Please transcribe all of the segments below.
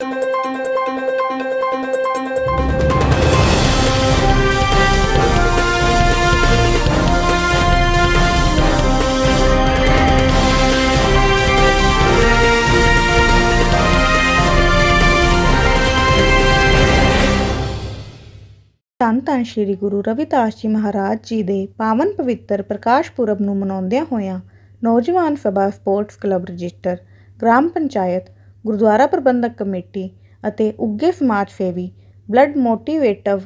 ਧੰਨ ਧੰਨ ਸ੍ਰੀ ਗੁਰੂ ਰਵਿਦਾਸ ਜੀ ਮਹਾਰਾਜ ਜੀ ਦੇ ਪਾਵਨ ਪਵਿੱਤਰ ਪ੍ਰਕਾਸ਼ ਪੁਰਬ ਨੂੰ ਮਨਾਉਂਦਿਆਂ ਹੋਇਆਂ ਨੌਜਵਾਨ ਸਭਾ ਸਪੋਰਟਸ ਕਲੱਬ ਰਜਿਸਟਰ, ਗ੍ਰਾਮ ਪੰਚਾਇਤ ਗੁਰਦੁਆਰਾ ਪ੍ਰਬੰਧਕ ਕਮੇਟੀ ਅਤੇ ਉੱਘੇ ਸਮਾਜ ਸੇਵੀ ਬਲੱਡ ਮੋਟੀਵੇਟਿਵ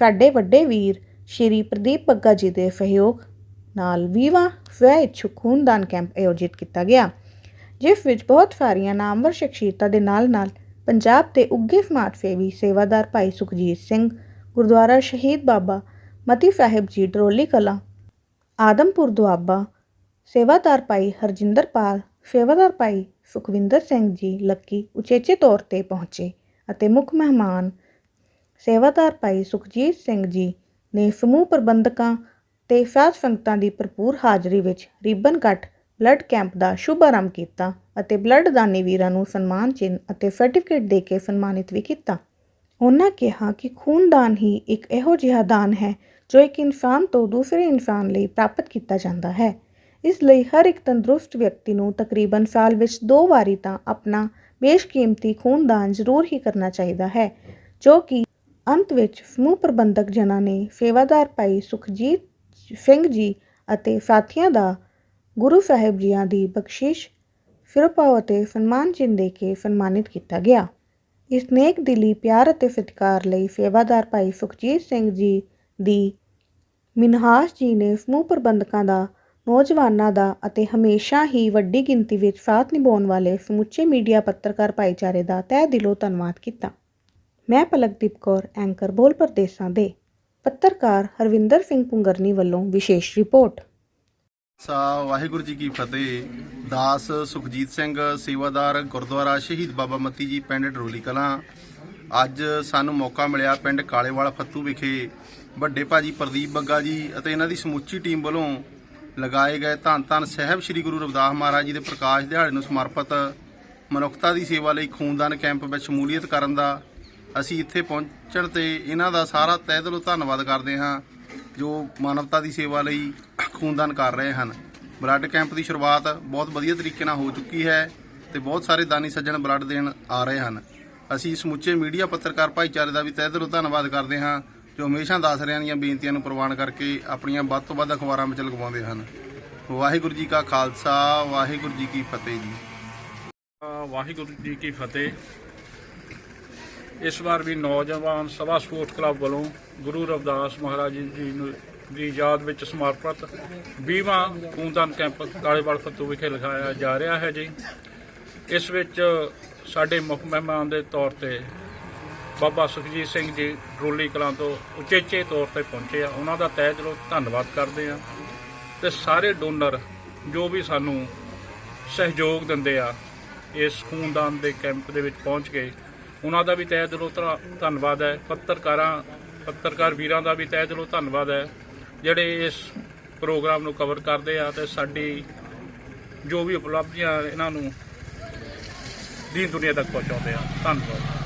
ਸਾਡੇ ਵੱਡੇ ਵੀਰ ਸ਼੍ਰੀ ਪ੍ਰਦੀਪ ਬੱਗਾ ਜੀ ਦੇ ਸਹਿਯੋਗ ਨਾਲ ਵੀਵਾ ਸਵੈ ਇੱਛੁਕ ਖੂਨਦਾਨ ਕੈਂਪ ਆਯੋਜਿਤ ਕੀਤਾ ਗਿਆ, ਜਿਸ ਵਿੱਚ ਬਹੁਤ ਸਾਰੀਆਂ ਨਾਮਵਰ ਸ਼ਖਸੀਅਤਾਂ ਦੇ ਨਾਲ-ਨਾਲ ਪੰਜਾਬ ਦੇ ਉੱਘੇ ਸਮਾਜ ਸੇਵੀ ਸੇਵਾਦਾਰ ਭਾਈ ਸੁਖਜੀਤ ਸਿੰਘ, ਗੁਰਦੁਆਰਾ ਸ਼ਹੀਦ ਬਾਬਾ ਮਤੀ ਸਾਹਿਬ ਜੀ, ਡਰੋਲੀ ਕਲਾਂ, ਆਦਮਪੁਰ ਦੁਆਬਾ, ਸੇਵਾਦਾਰ ਭਾਈ ਹਰਜਿੰਦਰਪਾਲ ਸੇਵਾਦਾਰ ਭਾਈ ਸੁਖਵਿੰਦਰ ਸਿੰਘ ਜੀ ਲੱਕੀ ਉਚੇਚੇ ਤੌਰ ਤੇ ਪਹੁੰਚੇ ਅਤੇ ਮੁੱਖ ਮਹਿਮਾਨ ਸੇਵਾਦਾਰ ਭਾਈ ਸੁਖਜੀਤ ਸਿੰਘ ਜੀ ਨੇ ਸਮੂਹ ਪ੍ਰਬੰਧਕਾਂ ਤੇ ਸਾਧ ਸੰਗਤਾਂ ਦੀ ਭਰਪੂਰ ਹਾਜ਼ਰੀ ਵਿੱਚ ਰਿਬਨ ਕੱਟ, ਬਲੱਡ ਕੈਂਪ ਦਾ ਸ਼ੁਭ ਆਰੰਭ ਕੀਤਾ ਅਤੇ ਬਲੱਡ ਦਾਨੀ ਵੀਰਾਂ ਨੂੰ ਸਨਮਾਨ ਚਿੰਨ੍ਹ ਅਤੇ ਸਰਟੀਫਿਕੇਟ ਦੇ ਕੇ ਸਨਮਾਨਿਤ ਵੀ ਕੀਤਾ। ਉਹਨਾਂ ਕਿਹਾ ਕਿ ਖੂਨਦਾਨ ਹੀ ਇੱਕ ਇਹੋ ਜਿਹਾ ਦਾਨ ਹੈ ਜੋ ਇੱਕ ਇਨਸਾਨ ਤੋਂ ਦੂਸਰੇ ਇਨਸਾਨ ਲਈ ਪ੍ਰਾਪਤ ਕੀਤਾ ਜਾਂਦਾ ਹੈ। ਇਸ ਲਈ ਹਰ ਇੱਕ ਤੰਦਰੁਸਤ ਵਿਅਕਤੀ ਨੂੰ ਤਕਰੀਬਨ ਸਾਲ ਵਿੱਚ ਦੋ ਵਾਰੀ ਤਾਂ ਆਪਣਾ ਬੇਸ਼ਕੀਮਤੀ ਖੂਨਦਾਨ ਜ਼ਰੂਰ ਹੀ ਕਰਨਾ ਚਾਹੀਦਾ ਹੈ, ਜੋ ਕਿ ਅੰਤ ਵਿੱਚ ਸਮੂਹ ਪ੍ਰਬੰਧਕ ਜਨਾਂ ਨੇ ਸੇਵਾਦਾਰ ਭਾਈ ਸੁਖਜੀਤ ਸਿੰਘ ਜੀ ਅਤੇ ਸਾਥੀਆਂ ਦਾ ਗੁਰੂ ਸਾਹਿਬ ਜੀਆਂ ਦੀ ਬਖਸ਼ਿਸ਼ ਫਿਰਪਾਓ ਅਤੇ ਸਨਮਾਨ ਚਿੰਨ੍ਹ ਦੇ ਕੇ ਸਨਮਾਨਿਤ ਕੀਤਾ ਗਿਆ। ਇਸ ਨੇਕ ਦਿਲੀ ਪਿਆਰ ਅਤੇ ਸਤਿਕਾਰ ਲਈ ਸੇਵਾਦਾਰ ਭਾਈ ਸੁਖਜੀਤ ਸਿੰਘ ਜੀ ਦੀ ਮਿਨਹਾਸ ਜੀ ਨੇ ਸਮੂਹ ਪ੍ਰਬੰਧਕਾਂ ਦਾ ਨੌਜਵਾਨਾਂ ਦਾ ਅਤੇ ਹਮੇਸ਼ਾ ਹੀ ਵੱਡੀ ਗਿਣਤੀ ਵਿੱਚ ਸਾਥ ਨਿਭਾਉਣ ਵਾਲੇ ਸਮੁੱਚੇ ਮੀਡੀਆ ਪੱਤਰਕਾਰ ਭਾਈਚਾਰੇ ਦਾ ਤਹਿ ਦਿਲੋਂ ਧੰਨਵਾਦ ਕੀਤਾ। ਮੈਂ ਪਲਕਦੀਪ ਕੌਰ, ਐਂਕਰ ਬੋਲ ਪ੍ਰਦੇਸ਼ਾਂ ਦੇ ਪੱਤਰਕਾਰ ਹਰਵਿੰਦਰ ਸਿੰਘ ਪੁੰਗਰਨੀ ਵੱਲੋਂ ਵਿਸ਼ੇਸ਼ ਰਿਪੋਰਟ। ਸਾ ਵਾਹਿਗੁਰੂ ਜੀ ਕੀ ਫਤਿਹ। ਦਾਸ ਸੁਖਜੀਤ ਸਿੰਘ, ਸੇਵਾਦਾਰ ਗੁਰਦੁਆਰਾ ਸ਼ਹੀਦ ਬਾਬਾ ਮਤੀ ਜੀ, ਪਿੰਡ ਡਰੋਲੀ ਕਲਾਂ। ਅੱਜ ਸਾਨੂੰ ਮੌਕਾ ਮਿਲਿਆ ਪਿੰਡ ਕਾਲੇਵਾਲ ਫੱਤੂ ਵਿਖੇ। ਵੱਡੇ ਭਾਜੀ ਪ੍ਰਦੀਪ ਬੱਗਾ ਜੀ ਅਤੇ ਇਹਨਾਂ ਦੀ ਸਮੁੱਚੀ ਟੀਮ ਵੱਲੋਂ ਲਗਾਏ ਗਏ ਧੰਨ ਧੰਨ ਸਾਹਿਬ ਸ੍ਰੀ ਗੁਰੂ ਰਵਿਦਾਸ ਮਹਾਰਾਜ ਜੀ ਦੇ ਪ੍ਰਕਾਸ਼ ਦਿਹਾੜੇ ਨੂੰ ਸਮਰਪਿਤ ਮਨੁੱਖਤਾ ਦੀ ਸੇਵਾ ਲਈ ਖੂਨਦਾਨ ਕੈਂਪ ਵਿੱਚ ਸ਼ਮੂਲੀਅਤ ਕਰਨ ਦਾ ਅਸੀਂ ਇੱਥੇ ਪਹੁੰਚਣ ਤੇ ਇਹਨਾਂ ਦਾ ਸਾਰਾ ਤਹਿ ਦਿਲੋਂ ਧੰਨਵਾਦ ਕਰਦੇ ਹਾਂ, ਜੋ ਮਾਨਵਤਾ ਦੀ ਸੇਵਾ ਲਈ ਖੂਨਦਾਨ ਕਰ ਰਹੇ ਹਨ। ਬਲੱਡ ਕੈਂਪ ਦੀ ਸ਼ੁਰੂਆਤ ਬਹੁਤ ਵਧੀਆ ਤਰੀਕੇ ਨਾਲ ਹੋ ਚੁੱਕੀ ਹੈ ਤੇ ਬਹੁਤ ਸਾਰੇ ਦਾਨੀ ਸੱਜਣ ਬਲੱਡ ਦੇਣ ਆ ਰਹੇ ਹਨ। ਅਸੀਂ ਸਮੁੱਚੇ ਮੀਡੀਆ ਪੱਤਰਕਾਰ ਭਾਈਚਾਰੇ ਦਾ ਵੀ ਤਹਿ ਦਿਲੋਂ ਧੰਨਵਾਦ ਕਰਦੇ ਹਾਂ। ਜੋ ਹਮੇਸ਼ਾ ਦਾਸਰਿਆਂ ਦੀਆਂ ਬੇਨਤੀਆਂ ਨੂੰ ਪ੍ਰਵਾਨ ਕਰਕੇ ਆਪਣੀਆਂ ਵੱਧ ਤੋਂ ਵੱਧ ਅਖਬਾਰਾਂ ਵਿੱਚ ਲਗਵਾਉਂਦੇ ਹਨ। ਵਾਹਿਗੁਰੂ ਜੀ ਕਾ ਖਾਲਸਾ ਵਾਹਿਗੁਰੂ ਜੀ ਕੀ ਫਤਿਹ ਜੀ। ਅ, ਵਾਹਿਗੁਰੂ ਜੀ ਕੀ ਫਤਿਹ। ਇਸ ਵਾਰ ਵੀ ਨੌਜਵਾਨ ਸਭਾ ਸਪੋਰਟ ਕਲੱਬ ਵੱਲੋਂ ਗੁਰੂ ਰਵਿਦਾਸ ਮਹਾਰਾਜ ਜੀ ਨੂੰ ਦੀ ਯਾਦ ਵਿੱਚ ਸਮਰਪਿਤ 20ਵਾਂ ਖੂਨਦਾਨ ਕੈਂਪ ਕਾਲੇਵਾਲ ਫੱਤੂ ਵਿਖੇ ਲਗਾਇਆ ਜਾ ਰਿਹਾ ਹੈ ਜੀ। ਇਸ ਵਿੱਚ ਸਾਡੇ ਮੁੱਖ ਮਹਿਮਾਨ ਦੇ ਤੌਰ ਤੇ ਬਾਬਾ ਸੁਖਜੀਤ ਸਿੰਘ ਜੀ ਡਰੋਲੀ ਕਲਾਂ ਤੋਂ ਉਚੇਚੇ ਤੌਰ ਤੇ ਪਹੁੰਚੇ ਆ। ਉਹਨਾਂ ਦਾ ਤਹਿ ਦਿਲੋਂ ਧੰਨਵਾਦ ਕਰਦੇ ਆ ਤੇ ਸਾਰੇ ਡੋਨਰ ਜੋ ਵੀ ਸਾਨੂੰ ਸਹਿਯੋਗ ਦਿੰਦੇ ਆ ਇਸ ਖੂਨਦਾਨ ਦੇ ਕੈਂਪ ਦੇ ਵਿੱਚ ਪਹੁੰਚ ਕੇ ਉਹਨਾਂ ਦਾ ਵੀ ਤਹਿ ਦਿਲੋਂ ਧੰਨਵਾਦ ਹੈ। ਪੱਤਰਕਾਰਾਂ, ਪੱਤਰਕਾਰ ਵੀਰਾਂ ਦਾ ਵੀ ਤਹਿ ਦਿਲੋਂ ਧੰਨਵਾਦ ਹੈ, ਜਿਹੜੇ ਇਸ ਪ੍ਰੋਗਰਾਮ ਨੂੰ ਕਵਰ ਕਰਦੇ ਆ ਤੇ ਸਾਡੀ ਜੋ ਵੀ ਉਪਲਬਧੀਆਂ ਇਹਨਾਂ ਨੂੰ ਦੀਨ ਦੁਨੀਆ ਤੱਕ ਪਹੁੰਚਾਉਂਦੇ ਆ। ਧੰਨਵਾਦ।